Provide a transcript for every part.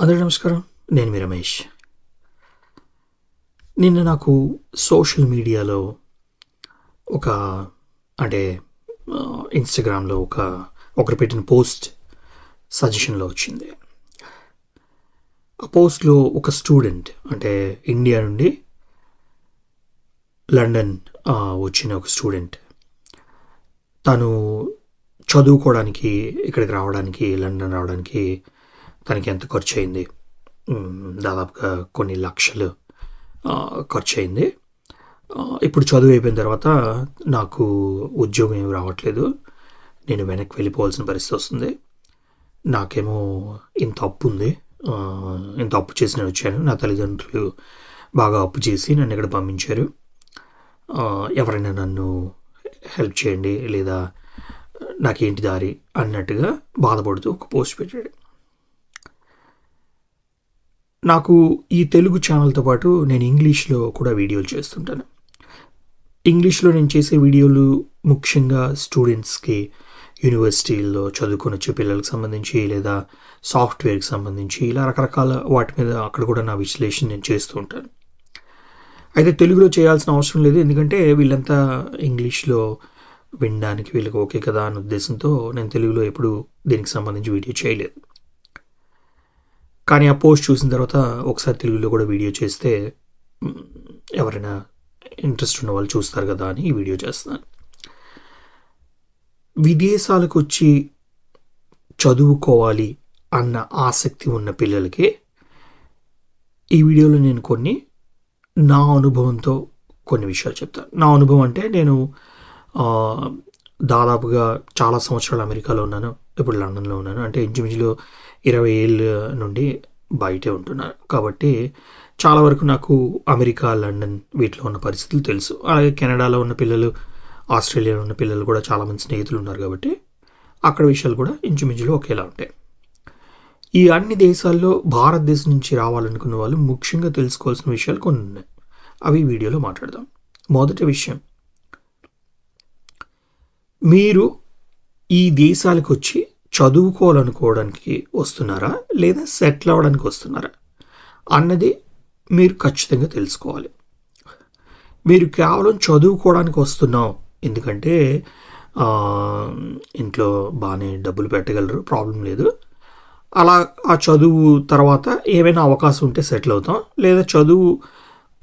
అందరూ నమస్కారం. నేను మీ రమేష్. నిన్న నాకు సోషల్ మీడియాలో ఒక అంటే ఇన్స్టాగ్రామ్లో ఒక ఒకరు పెట్టిన పోస్ట్ సజెషన్లో వచ్చింది. ఆ పోస్ట్లో ఒక స్టూడెంట్ అంటే ఇండియా నుండి లండన్ వచ్చిన ఒక స్టూడెంట్. తను చదువుకోవడానికి ఇక్కడికి రావడానికి లండన్ రావడానికి దానికి ఎంత ఖర్చు అయింది దాదాపుగా కొన్ని లక్షలు ఖర్చు అయింది ఇప్పుడు చదువు అయిపోయిన తర్వాత నాకు ఉద్యోగం ఏమి రావట్లేదు. నేను వెనక్కి వెళ్ళిపోవాల్సిన పరిస్థితి వస్తుంది. నాకేమో ఇంత అప్పు ఉంది ఇంత అప్పు చేసి నేను వచ్చాను. నా తల్లిదండ్రులు బాగా అప్పు చేసి నన్ను ఇక్కడ పంపించారు. ఎవరైనా నన్ను హెల్ప్ చేయండి లేదా నాకేంటి దారి అన్నట్టుగా బాధపడుతూ ఒక పోస్ట్ పెట్టాడు. నాకు ఈ తెలుగు ఛానల్తో పాటు నేను ఇంగ్లీష్లో కూడా వీడియోలు చేస్తుంటాను. ఇంగ్లీష్లో నేను చేసే వీడియోలు ముఖ్యంగా స్టూడెంట్స్కి యూనివర్సిటీల్లో చదువుకొని వచ్చే పిల్లలకు సంబంధించి లేదా సాఫ్ట్వేర్కి సంబంధించి ఇలా రకరకాల వాటి మీద అక్కడ కూడా నా విశ్లేషణ నేను చేస్తూ ఉంటాను. అయితే తెలుగులో చేయాల్సిన అవసరం లేదు. ఎందుకంటే వీళ్ళంతా ఇంగ్లీష్లో వినడానికి వీళ్ళకి ఓకే కదా అనే ఉద్దేశంతో నేను తెలుగులో ఎప్పుడు దీనికి సంబంధించి వీడియో చేయలేదు. కానీ ఆ పోస్ట్ చూసిన తర్వాత ఒకసారి తెలుగులో కూడా వీడియో చేస్తే ఎవరైనా ఇంట్రెస్ట్ ఉన్న వాళ్ళు చూస్తారు కదా అని ఈ వీడియో చేస్తున్నాను విదేశాలకు వచ్చి చదువుకోవాలి అన్న ఆసక్తి ఉన్న పిల్లలకి ఈ వీడియోలో నేను కొన్ని నా అనుభవంతో కొన్ని విషయాలు చెప్తాను. నా అనుభవం అంటే నేను దాదాపుగా చాలా సంవత్సరాలు అమెరికాలో ఉన్నాను. ఇప్పుడు లండన్లో ఉన్నాను. అంటే ఇంచుమించులో ఇరవై ఏళ్ళ నుండి బయటే ఉంటున్నాను కాబట్టి చాలా వరకు నాకు అమెరికా లండన్ వీటిలో ఉన్న పరిస్థితులు తెలుసు. అలాగే కెనడాలో ఉన్న పిల్లలు ఆస్ట్రేలియాలో ఉన్న పిల్లలు కూడా చాలామంది స్నేహితులు ఉన్నారు కాబట్టి అక్కడ విషయాలు కూడా ఇంచుమించులో ఒకేలా ఉంటాయి. ఈ అన్ని దేశాల్లో భారతదేశం నుంచి రావాలనుకున్న వాళ్ళు ముఖ్యంగా తెలుసుకోవాల్సిన విషయాలు కొన్ని ఉన్నాయి. అవి వీడియోలో మాట్లాడదాం. మొదటి విషయం. మీరు ఈ దేశాలకు వచ్చి చదువుకోవాలనుకోవడానికి వస్తున్నారా? లేదా సెటిల్ అవ్వడానికి వస్తున్నారా? అన్నది మీరు ఖచ్చితంగా తెలుసుకోవాలి. మీరు కేవలం చదువుకోవడానికి వస్తున్నాం ఎందుకంటే ఇంట్లో బాగానే డబ్బులు పెట్టగలరు ప్రాబ్లం లేదు. అలా ఆ చదువు తర్వాత ఏమైనా అవకాశం ఉంటే సెటిల్ అవుతాం. లేదా చదువు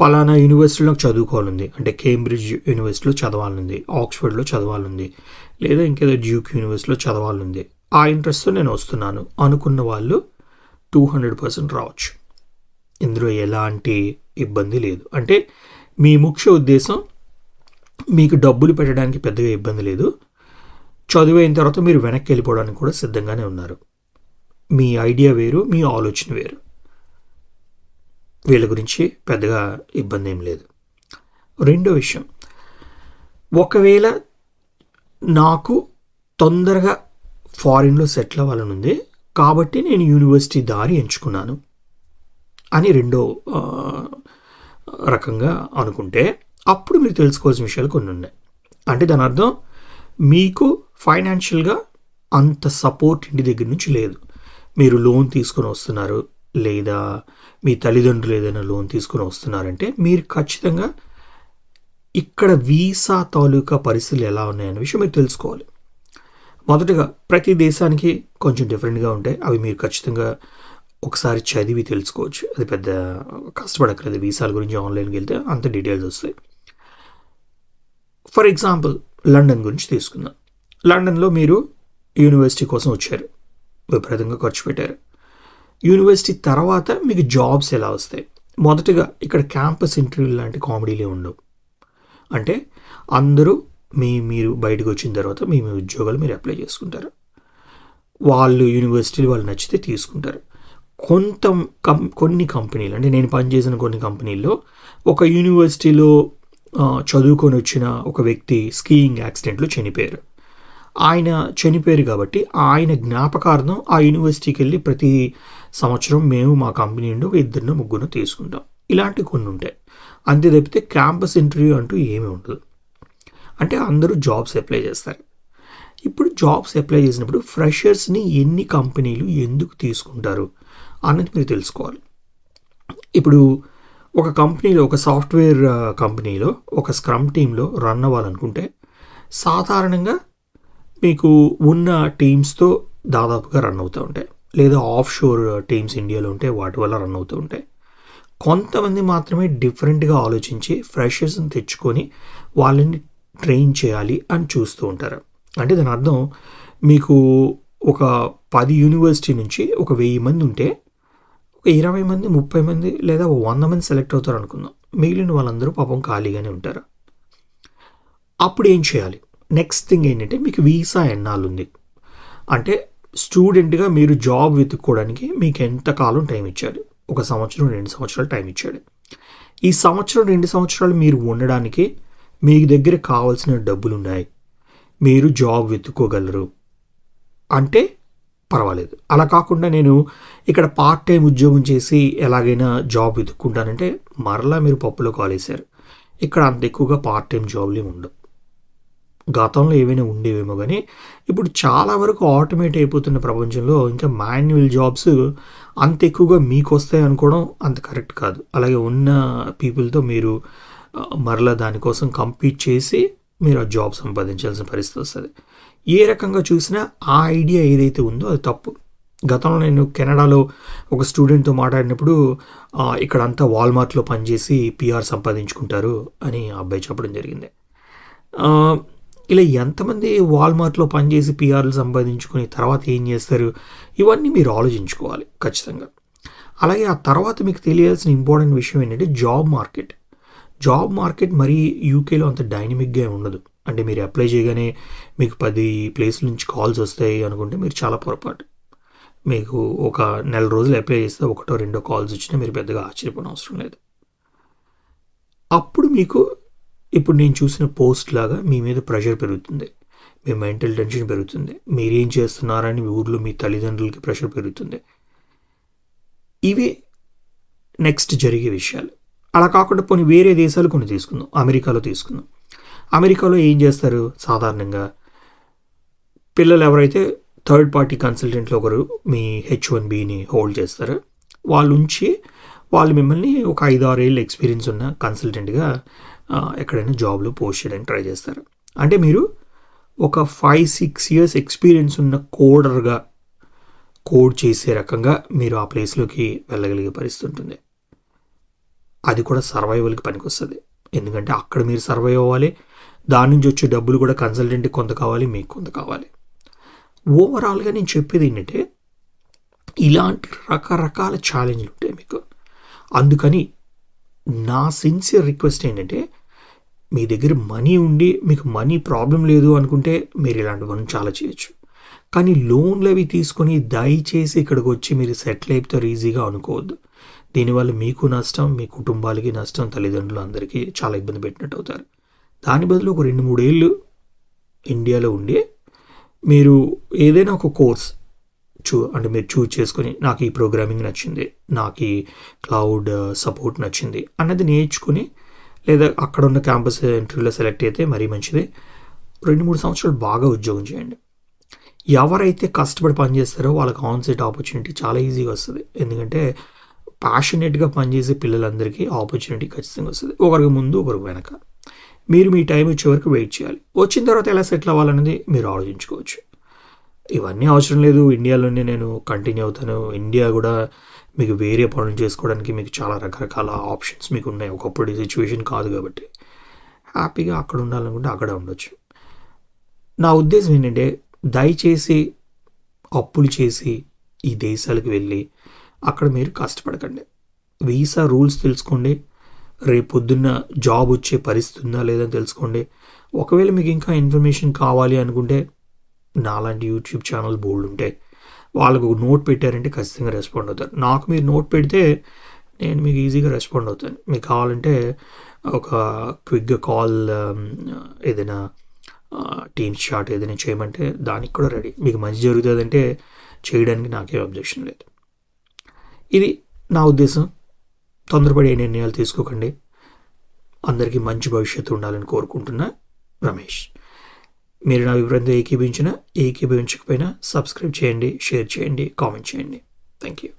పలానా యూనివర్సిటీలో చదువుకోవాలంది అంటే కేంబ్రిడ్జ్ యూనివర్సిటీలో చదవాలనుంది. ఆక్స్ఫర్డ్లో చదవాలనుంది. లేదా ఇంకేదో డ్యూక్ యూనివర్సిటీలో చదవాలంది ఆ ఇంట్రెస్ట్తో నేను వస్తున్నాను. అనుకున్న వాళ్ళు టూ హండ్రెడ్ పర్సెంట్ రావచ్చు. ఇందులో ఎలాంటి ఇబ్బంది లేదు. అంటే మీ ముఖ్య ఉద్దేశం మీకు డబ్బులు పెట్టడానికి పెద్దగా ఇబ్బంది లేదు. చదువు అయిన తర్వాత మీరు వెనక్కి వెళ్ళిపోవడానికి కూడా సిద్ధంగానే ఉన్నారు. మీ ఐడియా వేరు మీ ఆలోచన వేరు. వీళ్ళ గురించి పెద్దగా ఇబ్బంది ఏం లేదు. రెండో విషయం ఒకవేళ నాకు తొందరగా ఫారిన్లో సెటిల్ అవ్వాలని ఉంది కాబట్టి నేను యూనివర్సిటీ దారి ఎంచుకున్నాను అని రెండో రకంగా అనుకుంటే అప్పుడు మీరు తెలుసుకోవాల్సిన విషయాలు కొన్ని ఉన్నాయి. అంటే దాని అర్థం మీకు ఫైనాన్షియల్గా అంత సపోర్ట్ ఇంటి దగ్గర నుంచి లేదు. మీరు లోన్ తీసుకొని వస్తున్నారు లేదా మీ తల్లిదండ్రులు ఏదైనా లోన్ తీసుకొని వస్తున్నారంటే మీరు ఖచ్చితంగా ఇక్కడ వీసా తాలూకా పరిస్థితులు ఎలా ఉన్నాయనే విషయం మీరు తెలుసుకోవాలి. మొదటగా ప్రతి దేశానికి కొంచెం డిఫరెంట్గా ఉంటాయి. అవి మీరు ఖచ్చితంగా ఒకసారి చదివి తెలుసుకోవచ్చు. అది పెద్ద కష్టపడక్కర్లేదు. వీసాల గురించి ఆన్లైన్కి వెళ్తే అంత డీటెయిల్స్ వస్తాయి. ఫర్ ఎగ్జాంపుల్ లండన్ గురించి తీసుకుందాం. లండన్లో మీరు యూనివర్సిటీ కోసం వచ్చారు. విపరీతంగా ఖర్చు పెట్టారు. యూనివర్సిటీ తర్వాత మీకు జాబ్స్ ఎలా వస్తాయి? మొదటగా ఇక్కడ క్యాంపస్ ఇంటర్వ్యూ లాంటి కామెడీలే ఉండవు. అంటే అందరూ మీ మీరు బయటకు వచ్చిన తర్వాత మీ మీ ఉద్యోగాలు మీరు అప్లై చేసుకుంటారు. వాళ్ళు యూనివర్సిటీలు వాళ్ళు నచ్చితే తీసుకుంటారు. కొంత కం కొన్ని కంపెనీలు అంటే నేను పనిచేసిన కొన్ని కంపెనీల్లో ఒక యూనివర్సిటీలో చదువుకొని వచ్చిన ఒక వ్యక్తి స్కీయింగ్ యాక్సిడెంట్లో చనిపోయారు. ఆయన చనిపోయారు కాబట్టి ఆయన జ్ఞాపకార్థం ఆ యూనివర్సిటీకి వెళ్ళి ప్రతి సంవత్సరం మేము మా కంపెనీ నుండి ఒక ఇద్దరిని ముగ్గురు తీసుకుంటాం. ఇలాంటి కొన్ని ఉంటాయి. అంతే తప్పితే క్యాంపస్ ఇంటర్వ్యూ అంటూ ఏమీ ఉండదు. అంటే అందరూ జాబ్స్ అప్లై చేస్తారు. ఇప్పుడు జాబ్స్ అప్లై చేసినప్పుడు ఫ్రెషర్స్ని ఎన్ని కంపెనీలు ఎందుకు తీసుకుంటారు అన్నది మీరు తెలుసుకోవాలి. ఇప్పుడు ఒక కంపెనీలో ఒక సాఫ్ట్వేర్ కంపెనీలో ఒక స్క్రమ్ టీంలో రన్ అవ్వాలనుకుంటే సాధారణంగా మీకు ఉన్న టీమ్స్తో దాదాపుగా రన్ అవుతూ ఉంటాయి. లేదా ఆఫ్ షోర్ టీమ్స్ ఇండియాలో ఉంటే వాటి వల్ల రన్ అవుతూ ఉంటాయి. కొంతమంది మాత్రమే డిఫరెంట్గా ఆలోచించి ఫ్రెషర్స్ని తెచ్చుకొని వాళ్ళని ట్రైన్ చేయాలి అని చూస్తూ ఉంటారు. అంటే దాని అర్థం మీకు ఒక పది యూనివర్సిటీ నుంచి ఒక వెయ్యి మంది ఉంటే ఒక ఇరవై మంది ముప్పై మంది లేదా ఒక వంద మంది సెలెక్ట్ అవుతారు అనుకుందాం. మిగిలిన వాళ్ళందరూ పాపం ఖాళీగానే ఉంటారు. అప్పుడు ఏం చేయాలి? నెక్స్ట్ థింగ్ ఏంటంటే మీకు వీసా ఎన్నాళ్ళు ఉంది? అంటే స్టూడెంట్గా మీరు జాబ్ వెతుక్కోవడానికి మీకు ఎంత కాలం టైం ఇచ్చాడు? ఒక సంవత్సరం రెండు సంవత్సరాలు టైం ఇచ్చాడు. ఈ సంవత్సరం రెండు సంవత్సరాలు మీరు ఉండడానికి మీ దగ్గర కావాల్సిన డబ్బులు ఉన్నాయి. మీరు జాబ్ వెతుక్కోగలరు. అంటే పర్వాలేదు. అలా కాకుండా నేను ఇక్కడ పార్ట్ టైం ఉద్యోగం చేసి ఎలాగైనా జాబ్ వెతుక్కుంటానంటే మరలా మీరు పప్పులో కాలేశారు. ఇక్కడ అంత ఎక్కువగా పార్ట్ టైం జాబ్లు ఉండవు. గతంలో ఏవైనా ఉండేవేమో కానీ ఇప్పుడు చాలా వరకు ఆటోమేట్ అయిపోతున్న ప్రపంచంలో ఇంకా మాన్యువల్ జాబ్స్ అంత ఎక్కువగా మీకు వస్తాయి అనుకోవడం అంత కరెక్ట్ కాదు. అలాగే ఉన్న పీపుల్తో మీరు మరలా దానికోసం కంపీట్ చేసి మీరు ఆ జాబ్ సంపాదించాల్సిన పరిస్థితి వస్తుంది. ఏ రకంగా చూసినా ఆ ఐడియా ఏదైతే ఉందో అది తప్పు. గతంలో నేను కెనడాలో ఒక స్టూడెంట్తో మాట్లాడినప్పుడు ఇక్కడ అంతా వాల్మార్ట్లో పనిచేసి పిఆర్ సంపాదించుకుంటారు అని ఆ అబ్బాయి చెప్పడం జరిగింది. ఇలా ఎంతమంది వాల్మార్ట్లో పనిచేసి పిఆర్లు సంపాదించుకుని తర్వాత ఏం చేస్తారు? ఇవన్నీ మీరు ఆలోచించుకోవాలి ఖచ్చితంగా. అలాగే ఆ తర్వాత మీకు తెలియాల్సిన ఇంపార్టెంట్ విషయం ఏంటంటే జాబ్ మార్కెట్. జాబ్ మార్కెట్ మరీ యూకేలో అంత డైనమిక్గా ఉండదు. అంటే మీరు అప్లై చేయగానే మీకు పది ప్లేస్ల నుంచి కాల్స్ వస్తాయి అనుకుంటే మీరు చాలా పొరపాటు. మీకు ఒక నెల రోజులు అప్లై చేస్తే ఒకటో రెండో కాల్స్ వచ్చినా మీరు పెద్దగా ఆశ్చర్యపోవడం అవసరం లేదు. అప్పుడు మీకు ఇప్పుడు నేను చూసిన పోస్ట్ లాగా మీ మీద ప్రెషర్ పెరుగుతుంది. మీ మెంటల్ టెన్షన్ పెరుగుతుంది. మీరేం చేస్తున్నారని మీ ఊర్లో మీ తల్లిదండ్రులకి ప్రెషర్ పెరుగుతుంది. ఇవి నెక్స్ట్ జరిగే విషయాలు. అలా కాకుండా పోనీ వేరే దేశాలు కొన్ని తీసుకుందాం. అమెరికాలో తీసుకుందాం. అమెరికాలో ఏం చేస్తారు? సాధారణంగా పిల్లలు ఎవరైతే థర్డ్ పార్టీ కన్సల్టెంట్లో ఒకరు మీ హెచ్ వన్ బిని హోల్డ్ చేస్తారు వాళ్ళు ఉంచి వాళ్ళు మిమ్మల్ని ఒక ఐదు ఆరు ఏళ్ళు ఎక్స్పీరియన్స్ ఉన్న కన్సల్టెంట్గా ఎక్కడైనా జాబ్లో పోస్ట్ చేయడానికి ట్రై చేస్తారు. అంటే మీరు ఒక ఫైవ్ సిక్స్ ఇయర్స్ ఎక్స్పీరియన్స్ ఉన్న కోడర్గా కోడ్ చేసే రకంగా మీరు ఆ ప్లేస్లోకి వెళ్ళగలిగే పరిస్థితి ఉంటుంది. అది కూడా సర్వైవల్కి పనికొస్తుంది. ఎందుకంటే అక్కడ మీరు సర్వైవ్ అవ్వాలి. దాని నుంచి వచ్చే డబ్బులు కూడా కన్సల్టెంట్కి కొంత కావాలి మీకు కొంత కావాలి. ఓవరాల్గా నేను చెప్పేది ఏంటంటే ఇలాంటి రకరకాల ఛాలెంజ్లు ఉంటాయి మీకు. అందుకని నా సిన్సియర్ రిక్వెస్ట్ ఏంటంటే మీ దగ్గర మనీ ఉండి మీకు మనీ ప్రాబ్లం లేదు అనుకుంటే మీరు ఇలాంటి పనులు చాలా చేయొచ్చు. కానీ లోన్లు అవి తీసుకొని దయచేసి ఇక్కడికి వచ్చి మీరు సెటిల్ అయిపోతారు ఈజీగా అనుకోవద్దు. దీనివల్ల మీకు నష్టం మీ కుటుంబాలకి నష్టం తల్లిదండ్రులు అందరికీ చాలా ఇబ్బంది పెట్టినట్టు అవుతారు. దాని బదులు ఒక రెండు మూడేళ్ళు ఇండియాలో ఉండి మీరు ఏదైనా ఒక కోర్స్ చూ అంటే మీరు చూజ్ చేసుకొని నాకు ఈ ప్రోగ్రామింగ్ నచ్చింది నాకు ఈ క్లౌడ్ సపోర్ట్ నచ్చింది అన్నది నేర్చుకుని లేదా అక్కడ ఉన్న క్యాంపస్ ఇంటర్వ్యూలో సెలెక్ట్ అయితే మరీ మంచిది. రెండు మూడు సంవత్సరాలు బాగా ఉద్యోగం చేయండి. ఎవరైతే కష్టపడి పనిచేస్తారో వాళ్ళకి ఆన్సైట్ ఆపర్చునిటీ చాలా ఈజీగా వస్తుంది. ఎందుకంటే ప్యాషనేట్గా పనిచేసే పిల్లలందరికీ ఆపర్చునిటీ ఖచ్చితంగా వస్తుంది. ఒకరికి ముందు ఒకరికి వెనక. మీరు మీ టైం వచ్చే వరకు వెయిట్ చేయాలి. వచ్చిన తర్వాత ఎలా సెటిల్ అవ్వాలనేది మీరు ఆలోచించుకోవచ్చు. ఇవన్నీ అవసరం లేదు. ఇండియాలోనే నేను కంటిన్యూ అవుతాను. ఇండియా కూడా మీకు వేరే పనులు చేసుకోవడానికి మీకు చాలా రకరకాల ఆప్షన్స్ మీకు ఉన్నాయి ఒకప్పుడు సిచ్యువేషన్ కాదు కాబట్టి. హ్యాపీగా అక్కడ ఉండాలనుకుంటే అక్కడ ఉండొచ్చు. నా ఉద్దేశం ఏంటంటే దయచేసి అప్పులు చేసి ఈ దేశాలకు వెళ్ళి అక్కడ మీరు కష్టపడకండి. వీసా రూల్స్ తెలుసుకోండి. రేపు పొద్దున్న జాబ్ వచ్చే పరిస్థితి ఉందా లేదా తెలుసుకోండి. ఒకవేళ మీకు ఇంకా ఇన్ఫర్మేషన్ కావాలి అనుకుంటే నాలాంటి యూట్యూబ్ ఛానల్ బోల్డ్ ఉంటాయి వాళ్ళకు ఒక నోట్ పెట్టారంటే ఖచ్చితంగా రెస్పాండ్ అవుతారు. నాకు మీరు నోట్ పెడితే నేను మీకు ఈజీగా రెస్పాండ్ అవుతాను. మీకు కావాలంటే ఒక క్విక్గా కాల్ um, ఏదైనా టీమ్ షాట్ ఏదైనా చేయమంటే దానికి కూడా రెడీ మీకు మంచి జరుగుతుందంటే చేయడానికి నాకే అబ్జెక్షన్ లేదు. ఇది నా ఉద్దేశం. తొందరపడి ఏ నిర్ణయాలు తీసుకోకండి. అందరికీ మంచి భవిష్యత్తు ఉండాలని కోరుకుంటున్నా రమేష్. మీరు నా వివరంతో ఏకీభించిన ఏకీభవించకపోయినా సబ్స్క్రైబ్ చేయండి షేర్ చేయండి కామెంట్ చేయండి. Thank you